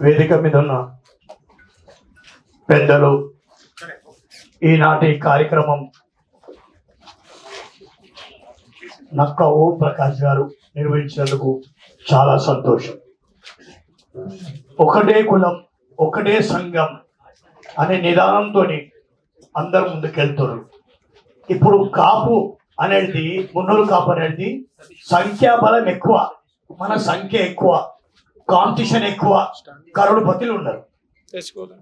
వేదిక మీద ఉన్న పెద్దలు ఈనాటి కార్యక్రమం నక్క ఓ ప్రకాష్ గారు నిర్వహించినందుకు చాలా సంతోషం. ఒకటే కులం ఒకటే సంఘం అనే నిదానంతో అందరు ముందుకెళ్తున్నారు. ఇప్పుడు కాపు అనేది మున్నూరు కాపు అనేది సంఖ్యాబలం ఎక్కువ మన సంఖ్య ఎక్కువ. కాంపిటీషన్ ఎక్కువ కరోడుపతిలు ఉన్నారు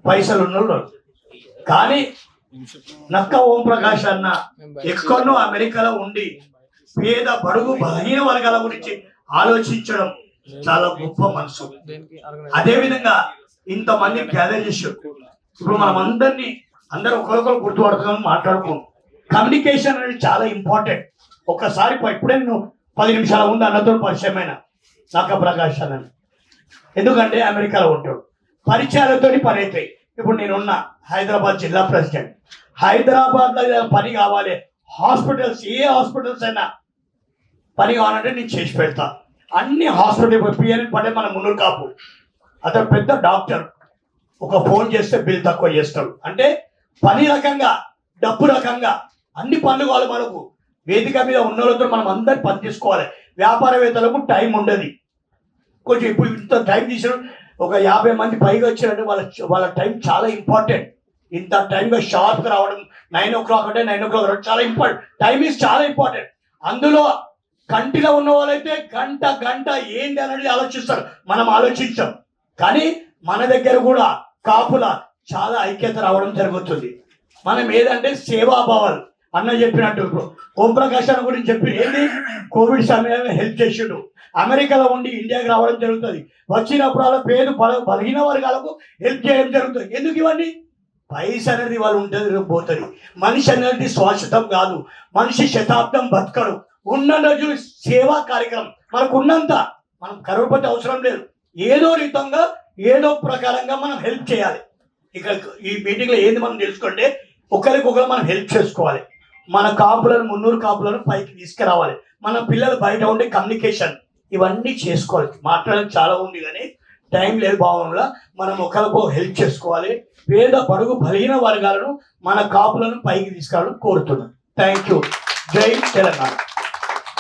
పైసలు ఉన్నారు. కానీ నక్క ఓం ప్రకాష్ అన్న ఎక్కడో అమెరికాలో ఉండి పేద బడుగు బలహీన వర్గాల గురించి ఆలోచించడం చాలా గొప్ప మనసు. అదే విధంగా ఇంతమంది గ్యాదర్ చేశారు. ఇప్పుడు మనం అందరినీ అందరూ ఒకరికొకరు గుర్తుపడుతున్నాం మాట్లాడుకోం కమ్యూనికేషన్ అనేది చాలా ఇంపార్టెంట్ ఒక్కసారి ఇప్పుడే నువ్వు పది నిమిషాల ముందు అన్నతో పరిచయమైన నక్క ప్రకాష్ అన్న ఎందుకంటే అమెరికాలో ఉంటాడు. పరిచయాలతో పని అవుతాయి ఇప్పుడు నేనున్న హైదరాబాద్ జిల్లా ప్రెసిడెంట్. హైదరాబాద్లో పని కావాలి హాస్పిటల్స్ ఏ హాస్పిటల్స్ అయినా పని కావాలంటే నేను చేసి పెడతా. అన్ని హాస్పిటల్ పిఎన్ పడే మన మున్నూరు కాపు. అతను పెద్ద డాక్టర్. ఒక ఫోన్ చేస్తే బిల్ తక్కువ చేస్తాడు. అంటే పని రకంగా డబ్బు రకంగా అన్ని పనులు కావాలి మనకు. వేదిక మీద ఉన్న వాళ్ళతో మనం అందరు పని చేసుకోవాలి వ్యాపారవేత్తలకు టైం ఉండదు. కొంచెం ఇప్పుడు ఇంత టైం తీసిన ఒక యాభై మంది పైగా వచ్చారంటే వాళ్ళ వాళ్ళ టైం చాలా ఇంపార్టెంట్ ఇంత టైంగా షార్ప్గా రావడం నైన్ ఓ క్లాక్ అంటే నైన్ ఓ క్లాక్ రావడం చాలా ఇంపార్టెంట్ టైం ఈజ్ చాలా ఇంపార్టెంట్ అందులో కంటిలో ఉన్న వాళ్ళైతే గంట గంట ఏంటి అనేది ఆలోచిస్తారు. మనం ఆలోచించాం. కానీ మన దగ్గర కూడా కాపుల చాలా ఐక్యత రావడం జరుగుతుంది. మనం ఏదంటే సేవాభావాలు. అన్న చెప్పినట్టు ఇప్పుడు. ఓం ప్రకాష్ అన్న గురించి చెప్పి ఏంటి కోవిడ్ సమయంలో హెల్ప్ చేసిండు. అమెరికాలో ఉండి ఇండియాకి రావడం జరుగుతుంది. వచ్చినప్పుడు అలా పేరు బల- బలహీన వర్గాలకు హెల్ప్ చేయడం జరుగుతుంది. ఎందుకు ఇవన్నీ? పైస అనేది వాళ్ళు ఉంటుంది పోతుంది. మనిషి అనేది శాశ్వతం కాదు. మనిషి శతాబ్దం బతకడు. ఉన్న రోజు సేవా కార్యక్రమం. మనకు ఉన్నంత మనం కరోడ్పతి అవసరం లేదు. ఏదో రీతంగా ఏదో ప్రకారంగా మనం హెల్ప్ చేయాలి. ఇక్కడ ఈ మీటింగ్లో ఏంది మనం తెలుసుకుంటే ఒకరికొకరు మనం హెల్ప్ చేసుకోవాలి. మన కాపులను మున్నూరు కాపులను పైకి తీసుకురావాలి. మన పిల్లలు బయట ఉండే కమ్యూనికేషన్ ఇవన్నీ చేసుకోవాలి. మాట్లాడడం చాలా ఉంది కానీ టైం లేదు భావనలో. మనం ఒకరికో హెల్ప్ చేసుకోవాలి. పేద పడుగు బలహీన వర్గాలను మన కాపులను పైకి తీసుకురావడం కోరుతున్నాను. థ్యాంక్ యూ జై తెలంగాణ.